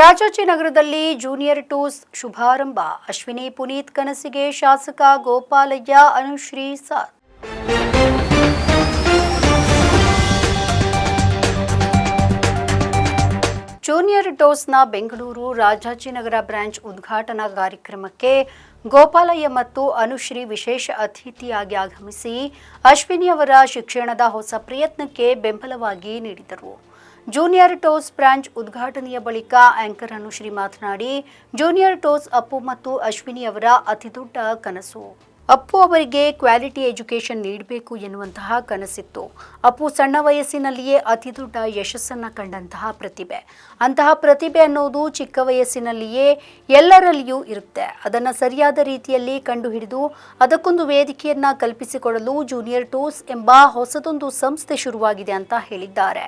ರಾಜಾಜಿನಗರದಲ್ಲಿ junior toes ಶುಭಾರಂಭ. ಅಶ್ವಿನಿ ಪುನೀತ್ ಕನಸಿಗೆ ಶಾಸಕ ಗೋಪಾಲಯ್ಯ ಅನುಶ್ರೀ ಸಾಥ್. ಜೂನಿಯರ್ ಟೋಸ್ನ ಬೆಂಗಳೂರು ರಾಜಾಜಿನಗರ ಬ್ರಾಂಚ್ ಉದ್ಘಾಟನಾ ಕಾರ್ಯಕ್ರಮಕ್ಕೆ ಗೋಪಾಲಯ್ಯ ಮತ್ತು ಅನುಶ್ರೀ ವಿಶೇಷ ಅತಿಥಿಯಾಗಿ ಆಗಮಿಸಿ ಅಶ್ವಿನಿ ಅವರ ಶಿಕ್ಷಣದ ಹೊಸ ಪ್ರಯತ್ನಕ್ಕೆ ಬೆಂಬಲವಾಗಿ ನೀಡಿದರು. ಜೂನಿಯರ್ ಟೋಸ್ ಬ್ರಾಂಚ್ ಉದ್ಘಾಟನೆಯ ಬಳಿಕ ಆಂಕರ್ ಅನುಶ್ರೀ ಮಾತನಾಡಿ, ಜೂನಿಯರ್ ಟೋಸ್ ಅಪ್ಪು ಮತ್ತು ಅಶ್ವಿನಿ ಅವರ ಅತಿದೊಡ್ಡ ಕನಸು. ಅಪ್ಪು ಅವರಿಗೆ ಕ್ವಾಲಿಟಿ ಎಜುಕೇಷನ್ ನೀಡಬೇಕು ಎನ್ನುವಂತಹ ಕನಸಿತ್ತು. ಅಪ್ಪು ಸಣ್ಣ ವಯಸ್ಸಿನಲ್ಲಿಯೇ ಅತಿದೊಡ್ಡ ಯಶಸ್ಸನ್ನು ಕಂಡಂತಹ ಪ್ರತಿಭೆ. ಅಂತಹ ಪ್ರತಿಭೆ ಅನ್ನೋದು ಚಿಕ್ಕ ವಯಸ್ಸಿನಲ್ಲಿಯೇ ಎಲ್ಲರಲ್ಲಿಯೂ ಇರುತ್ತೆ. ಅದನ್ನು ಸರಿಯಾದ ರೀತಿಯಲ್ಲಿ ಕಂಡುಹಿಡಿದು ಅದಕ್ಕೊಂದು ವೇದಿಕೆಯನ್ನು ಕಲ್ಪಿಸಿಕೊಡಲು ಜೂನಿಯರ್ ಟೋಸ್ ಎಂಬ ಹೊಸದೊಂದು ಸಂಸ್ಥೆ ಶುರುವಾಗಿದೆ ಅಂತ ಹೇಳಿದ್ದಾರೆ.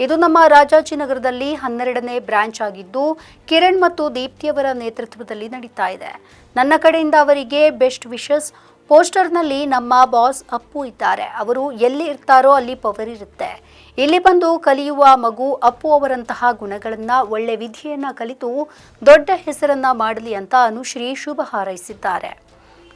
ಇದು ನಮ್ಮ ರಾಜಾಜಿನಗರದಲ್ಲಿ ಹನ್ನೆರಡನೇ ಬ್ರಾಂಚ್ ಆಗಿದ್ದು ಕಿರಣ್ ಮತ್ತು ದೀಪ್ತಿಯವರ ನೇತೃತ್ವದಲ್ಲಿ ನಡೀತಾ ಇದೆ. ನನ್ನ ಕಡೆಯಿಂದ ಅವರಿಗೆ ಬೆಸ್ಟ್ ವಿಶಸ್. ಪೋಸ್ಟರ್ನಲ್ಲಿ ನಮ್ಮ ಬಾಸ್ ಅಪ್ಪು ಇದ್ದಾರೆ. ಅವರು ಎಲ್ಲಿ ಇರ್ತಾರೋ ಅಲ್ಲಿ ಪವರ್ ಇರುತ್ತೆ. ಇಲ್ಲಿ ಬಂದು ಕಲಿಯುವ ಮಗು ಅಪ್ಪು ಅವರಂತಹ ಗುಣಗಳನ್ನ, ಒಳ್ಳೆ ವಿಧಿಯನ್ನ ಕಲಿತು ದೊಡ್ಡ ಹೆಸರನ್ನ ಮಾಡಲಿ ಅಂತ ಅನುಶ್ರೀ ಶುಭ ಹಾರೈಸಿದ್ದಾರೆ.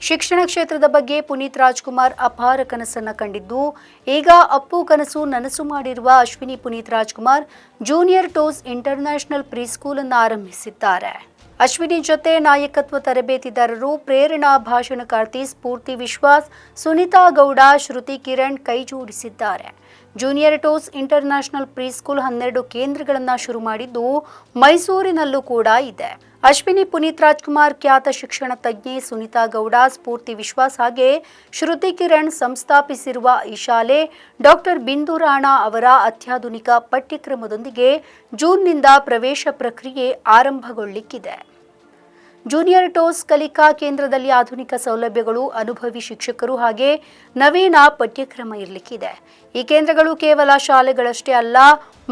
ಶಿಕ್ಷಣ ಕ್ಷೇತ್ರದ ಬಗ್ಗೆ ಪುನೀತ್ ರಾಜ್ಕುಮಾರ್ ಅಪಾರ ಕನಸನ್ನ ಕಂಡಿದ್ದು, ಈಗ ಅಪ್ಪು ಕನಸು ನನಸು ಮಾಡಿರುವ Ashwini Puneeth Rajkumar junior toes international preschool ಅನ್ನು ಆರಂಭಿಸಿದ್ದಾರೆ. ಅಶ್ವಿನಿ ಜೊತೆ ನಾಯಕತ್ವ ತರಬೇತಿದಾರರು ಪ್ರೇರಣಾ ಭಾಷಣಕಾರ್ತಿ ಸ್ಫೂರ್ತಿ ವಿಶ್ವಾಸ್, ಸುನಿತಾ ಗೌಡ, ಶ್ರುತಿ ಕಿರಣ್ ಕೈ ಜೋಡಿಸಿದ್ದಾರೆ. ಜೂನಿಯರ್ ಟೋಸ್ ಇಂಟರ್ನ್ಯಾಷನಲ್ ಪ್ರೀಸ್ಕೂಲ್ ಹನ್ನೆರಡು ಕೇಂದ್ರಗಳನ್ನು ಶುರು ಮಾಡಿದ್ದು ಮೈಸೂರಿನಲ್ಲೂ ಕೂಡ ಇದೆ. ಅಶ್ವಿನಿ ಪುನೀತ್ ರಾಜ್ಕುಮಾರ್ ಖ್ಯಾತ ಶಿಕ್ಷಣ ತಜ್ಞೆ ಸುನಿತಾ ಗೌಡ ಸ್ಫೂರ್ತಿ ವಿಶ್ವಾಸ್ ಹಾಗೆ ಶ್ರುತಿ ಕಿರಣ್ ಸಂಸ್ಥಾಪಿಸಿರುವ ಈ ಶಾಲೆ ಡಾಕ್ಟರ್ ಬಿಂದು ರಾಣಾ ಅವರ ಅತ್ಯಾಧುನಿಕ ಪಠ್ಯಕ್ರಮದೊಂದಿಗೆ ಜೂನ್ನಿಂದ ಪ್ರವೇಶ ಪ್ರಕ್ರಿಯೆ ಆರಂಭಗೊಳ್ಳಿಕ್ಕಿದೆ. ಜೂನಿಯರ್ ಟೋಸ್ ಕಲಿಕಾ ಕೇಂದ್ರದಲ್ಲಿ ಆಧುನಿಕ ಸೌಲಭ್ಯಗಳು, ಅನುಭವಿ ಶಿಕ್ಷಕರು ಹಾಗೆ ನವೀನ ಪಠ್ಯಕ್ರಮ ಇರಲಿಕ್ಕಿದೆ. ಈ ಕೇಂದ್ರಗಳು ಕೇವಲ ಶಾಲೆಗಳಷ್ಟೇ ಅಲ್ಲ,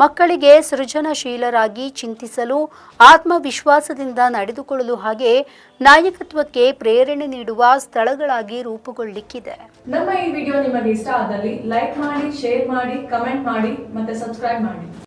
ಮಕ್ಕಳಿಗೆ ಸೃಜನಶೀಲರಾಗಿ ಚಿಂತಿಸಲು, ಆತ್ಮವಿಶ್ವಾಸದಿಂದ ನಡೆದುಕೊಳ್ಳಲು ಹಾಗೆ ನಾಯಕತ್ವಕ್ಕೆ ಪ್ರೇರಣೆ ನೀಡುವ ಸ್ಥಳಗಳಾಗಿ ರೂಪುಗೊಳ್ಳಲಿಕ್ಕಿದೆ ನಮ್ಮ ಈ ವಿಡಿಯೋ ನಿಮಗೆ ಇಷ್ಟ ಆದಲ್ಲಿ ಲೈಕ್ ಮಾಡಿ, ಶೇರ್ ಮಾಡಿ, ಕಮೆಂಟ್ ಮಾಡಿ ಮತ್ತೆ ಸಬ್ಸ್ಕ್ರೈಬ್ ಮಾಡಿ.